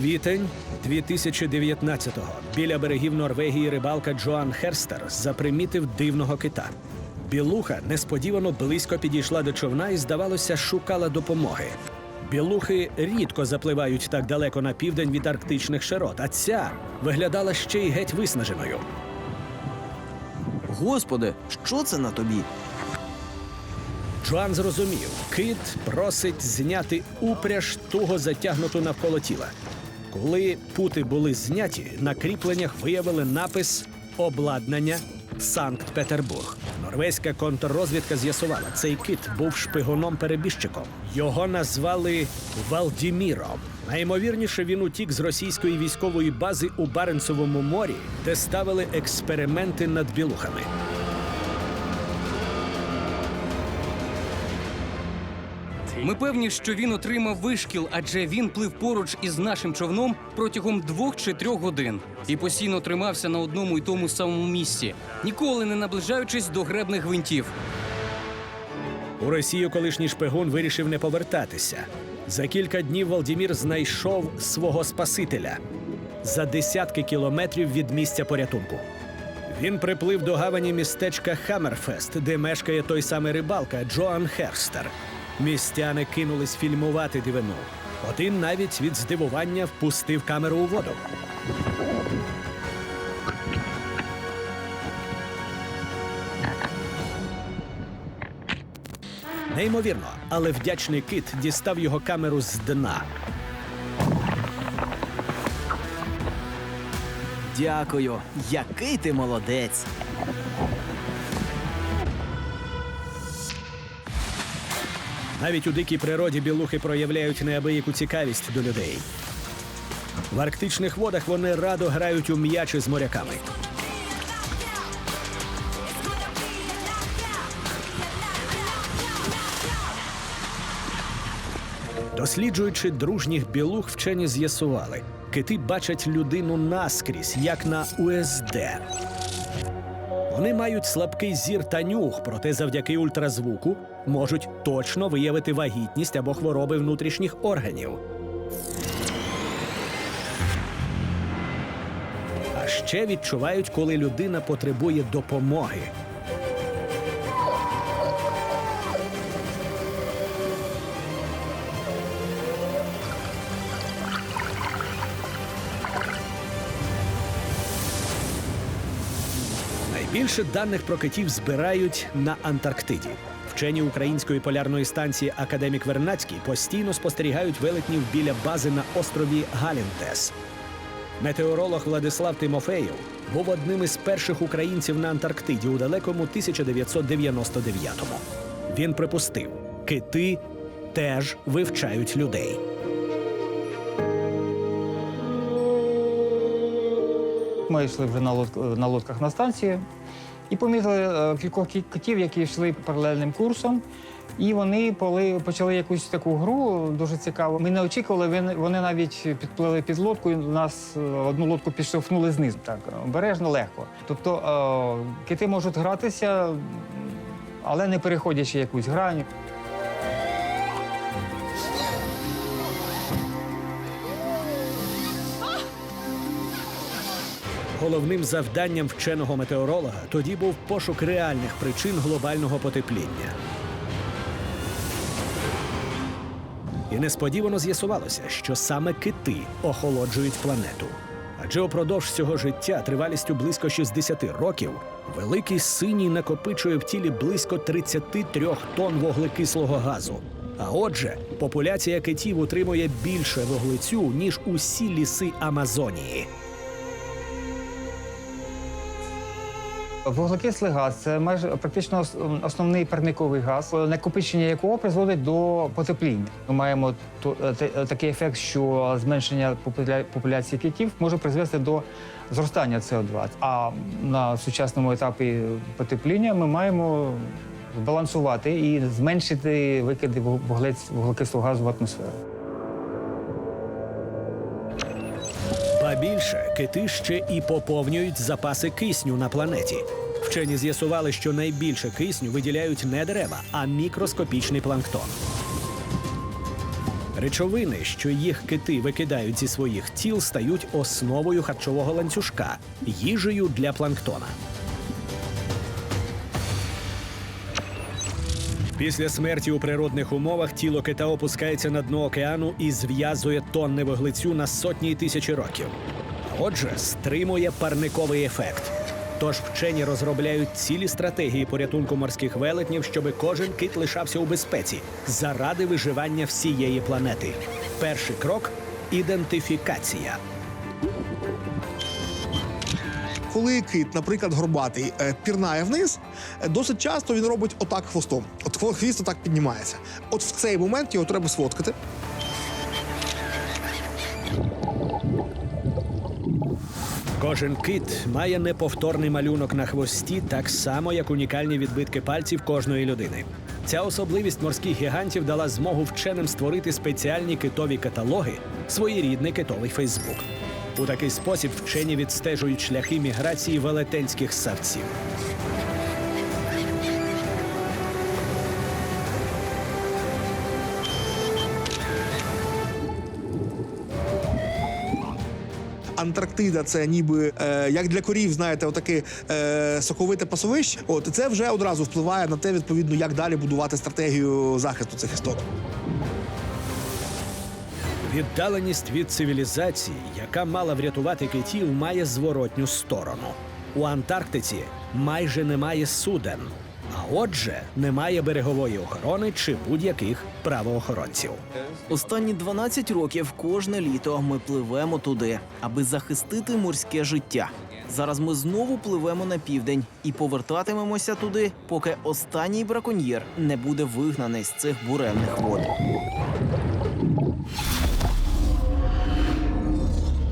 Квітень 2019-го. Біля берегів Норвегії рибалка Джоан Херстер запримітив дивного кита. Білуха несподівано близько підійшла до човна і, здавалося, шукала допомоги. Білухи рідко запливають так далеко на південь від арктичних широт, а ця виглядала ще й геть виснаженою. Господи, що це на тобі? Джоан зрозумів, кит просить зняти упряж туго затягнуту навколо тіла. Коли пути були зняті, на кріпленнях виявили напис Обладнання Санкт-Петербург. Норвезька контррозвідка з'ясувала, цей кит був шпигуном-перебіжчиком. Його назвали Валдіміром. Найімовірніше він утік з російської військової бази у Баренцевому морі, де ставили експерименти над білухами. Ми певні, що він отримав вишкіл, адже він плив поруч із нашим човном протягом двох чи трьох годин і постійно тримався на одному і тому самому місці, ніколи не наближаючись до гребних гвинтів. У Росію колишній шпигун вирішив не повертатися. За кілька днів Валдімір знайшов свого спасителя за десятки кілометрів від місця порятунку. Він приплив до гавані містечка Хаммерфест, де мешкає той самий рибалка Джоан Херстер. Містяни кинулись фільмувати дивину. Один навіть від здивування впустив камеру у воду. Неймовірно, але вдячний кит дістав його камеру з дна. Дякую. Який ти молодець. Навіть у дикій природі білухи проявляють неабияку цікавість до людей. В арктичних водах вони радо грають у м'ячі з моряками. Досліджуючи дружніх білух, вчені з'ясували, кити бачать людину наскрізь, як на УСД. Вони мають слабкий зір та нюх, проте завдяки ультразвуку можуть точно виявити вагітність або хвороби внутрішніх органів. А ще відчувають, коли людина потребує допомоги. Найбільше даних про китів збирають на Антарктиді. Вчені української полярної станції Академік Вернацький постійно спостерігають велетнів біля бази на острові Галінтес. Метеоролог Владислав Тимофеєв був одним із перших українців на Антарктиді у далекому 1999-му. Він припустив, кити теж вивчають людей. Ми йшли вже на, на лодках на станцію і помітили е, кількох кі- китів, які йшли паралельним курсом. І вони поли- почали якусь таку гру дуже цікаву. Ми не очікували, вони- вони навіть підплили під лодку, і нас е, одну лодку підштовхнули знизу. Так, обережно, легко. Тобто е, кити можуть гратися, але не переходячи якусь грань. Головним завданням вченого метеоролога тоді був пошук реальних причин глобального потепління. І несподівано з'ясувалося, що саме кити охолоджують планету. Адже упродовж цього життя тривалістю близько 60 років великий синій накопичує в тілі близько 33 тонн вуглекислого газу. А отже, популяція китів утримує більше вуглецю, ніж усі ліси Амазонії. Вуглекислий газ це майже практично основний парниковий газ, накопичення якого призводить до потепління. Ми маємо е, е, такий ефект, що зменшення популя- популяції китів може призвести до зростання СО2. А на сучасному етапі потепління ми маємо збалансувати і зменшити викиди вуглекислого газу в атмосферу. Більше кити ще і поповнюють запаси кисню на планеті. Вчені з'ясували, що найбільше кисню виділяють не дерева, а мікроскопічний планктон. Речовини, що їх кити викидають зі своїх тіл, стають основою харчового ланцюжка, їжею для планктона. Після смерті у природних умовах тіло кита опускається на дно океану і зв'язує тонни вуглецю на сотні й тисячі років. Отже, стримує парниковий ефект. Тож вчені розробляють цілі стратегії порятунку морських велетнів, щоб кожен кит лишався у безпеці заради виживання всієї планети. Перший крок ідентифікація. Коли кит, наприклад, горбатий, е, пірнає вниз, е, досить часто він робить отак хвостом. От хвіст отак піднімається. От в цей момент його треба сфоткати. Кожен кит має неповторний малюнок на хвості, так само як унікальні відбитки пальців кожної людини. Ця особливість морських гігантів дала змогу вченим створити спеціальні китові каталоги, своєрідний китовий Фейсбук. У такий спосіб вчені відстежують шляхи міграції велетенських савців. Антарктида це ніби е, як для корів, знаєте, отаке е, соковите пасовище. От це вже одразу впливає на те, відповідно, як далі будувати стратегію захисту цих істот. Віддаленість від цивілізації, яка мала врятувати китів, має зворотню сторону. У Антарктиці майже немає суден, а отже, немає берегової охорони чи будь-яких правоохоронців. Останні 12 років кожне літо ми пливемо туди, аби захистити морське життя. Зараз ми знову пливемо на південь і повертатимемося туди, поки останній браконьєр не буде вигнаний з цих буремних вод.